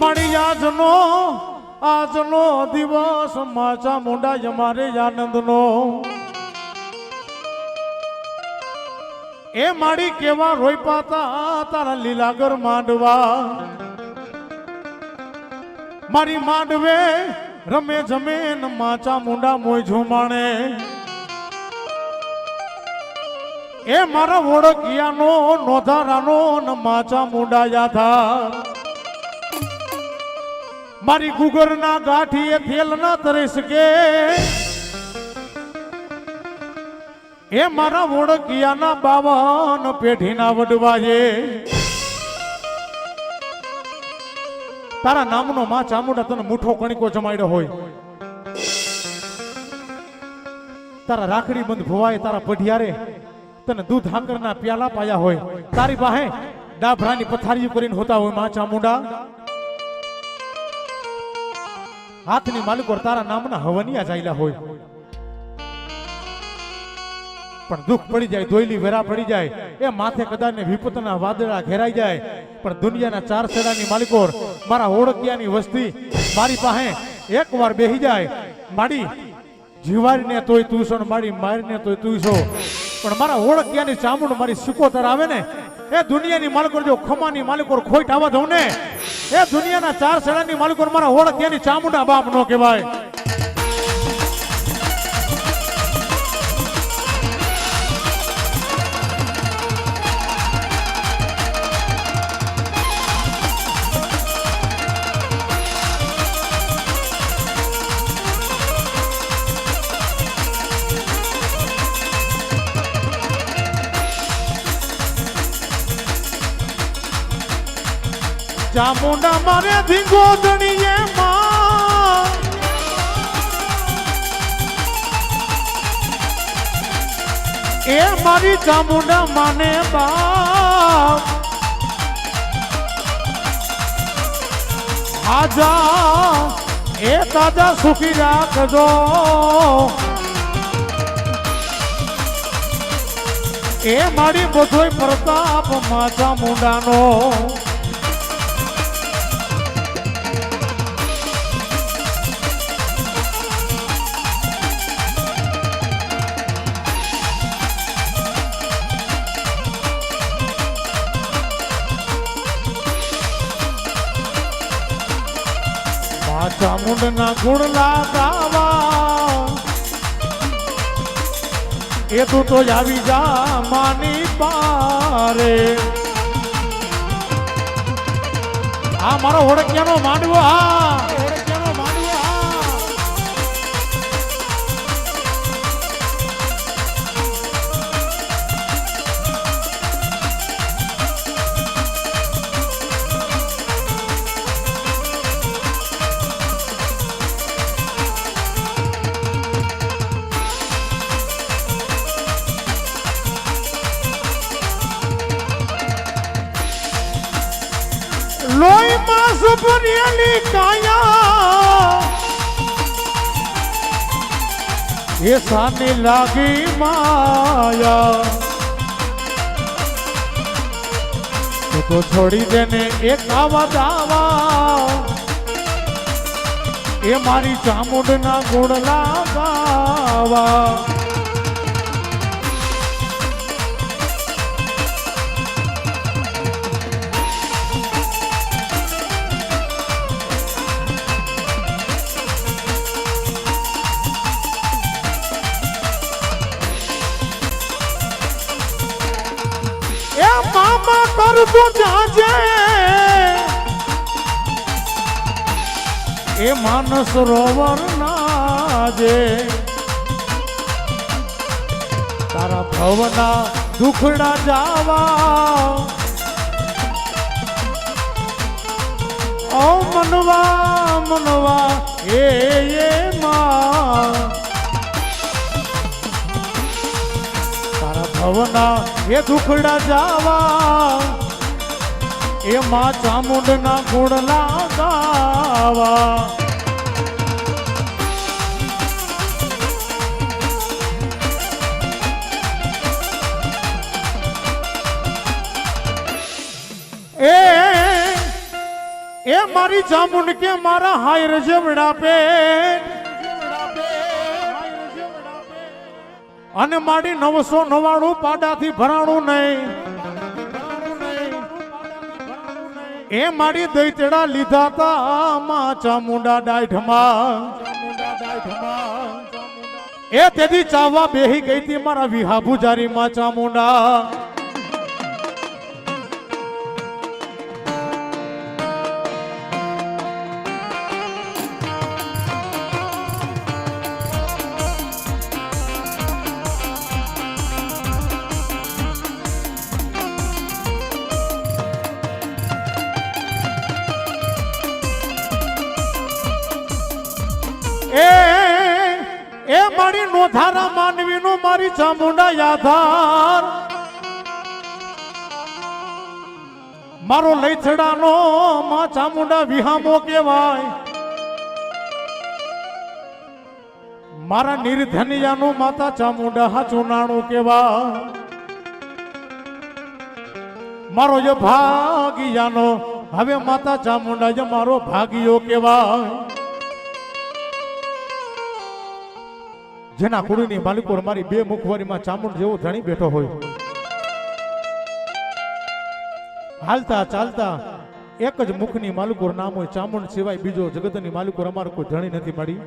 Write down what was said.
મારી આજનો આજનો દિવસ માચા મુંડા અમારે આનંદનો. એ મારી કેવા રોઈ પાતા તારા લીલાગર માંડવા. મારી માંડવે રમે જમે ને માચા મુંડા મોય ઝુમાણે. એ મારા ઓળખિયાનો, નોધારાનો ન માચા મુંડા યાથા મારી ગુગરના ગાંઠીએ થેલ ના તરી શકે. એ મારા ઓળખિયાના બાવન પેઢીના વડવાએ. તારા નામનો માં ચામુંડા તને મુઠો કણિકો જમાડ્યો હોય. તારા રાખડી બંધ ભોવાય તારા પઢિયારે તને દૂધ હાકરના પ્યાલા પાયા હોય. તારી પાસે ડાભરાની પથારીઓ કરીને હોતા હોયમાં ચામુંડા. હાથની માલિકો તારા નામના હવનિયા જાયલા હોય. પણ દુઃખ પડી જાય દોયલી વેરા પડી જાય, એ માથે કદાચ ને વિપતના વાદળા ઘેરાઈ જાય. પણ દુનિયાના ચાર સેડાની માલિકોર મારા ઓળખિયાની વસ્તી મારી પાસે એકવાર બેહી જાય. માડી જીવારીને તોય તું છો મારી મારીને તોય તું છો. પણ મારા ઓળખિયાની ચામુંડ મારી સુકોતર આવે ને, એ દુનિયાની માલિકો જો ખમાની માલિકોર ખોટ આવવા દઉં ને એ દુનિયાના ચાર શેડાની માલિકો મારા ઓળખિયાની ચામુંડા બાપ નો કહેવાય. ચામુંડા મારે ધીંગો ધણીએ એ મારી ચામુંડા માને બાપ. આજા, એ તાજા સુખી રાખજો. એ મારી બધોય પ્રતાપ માતા મુંડાનો. માતા મુંડના ગુણ લાગાવા એ તું તો આવી જા માની પારે. આ મારો ઓળખ્યાનો માંડવો હા. લોહીમાં સુપરિયાલી કાયા. એ સાની લાગી માયા. તો છોડી દેને એક આવા દાવા. એ મારી ચામુંડના ગુણ લાગાવા મામા કરતું જાજે. એ માનસ રોવર નાજે. તારા ભવના દુખડા જાવા. ઓ મનવા મનવા, એ એ માં. તારા ભવના એ દુખડા જાવા, એ માં ચામુંડના ગુણ લાગાવા એ એ મારી ચામુંડ કે મારા હાયર જમણા પેટ અને મારી નવસો નવાણું પાડાથી ભરાણું નહીં. એ મારી દૈતડા લીધા તા માં ચામુંડા ડાઢમાં એ તેથી ચાવવા બેહી ગઈ હતી મારા વિહા ભુજારી માં ચામુંડા. મારી નોધારા માનવીનો મારી ચામુંડા યાધાર. મારો લઈથડાનો માં ચામુંડા વિહામો કહેવાય. મારા નિર્ધનિયાનો માતા ચામુંડા હાચુનાણું કેવા મારો જે ભાગિયાનો હવે માતા ચામુંડા મારો ભાગીયો કહેવાય. જેના કુળની માલિકો મારી બે મુખવારીમાં ચામુંડ જેવો ધણી બેઠો હોય. હાલતા ચાલતા એક જ મુખની માલિકોર નામ હોય ચામુંડ સિવાય બીજો જગતની માલિકો અમારો કોઈ ધણી નથી મળી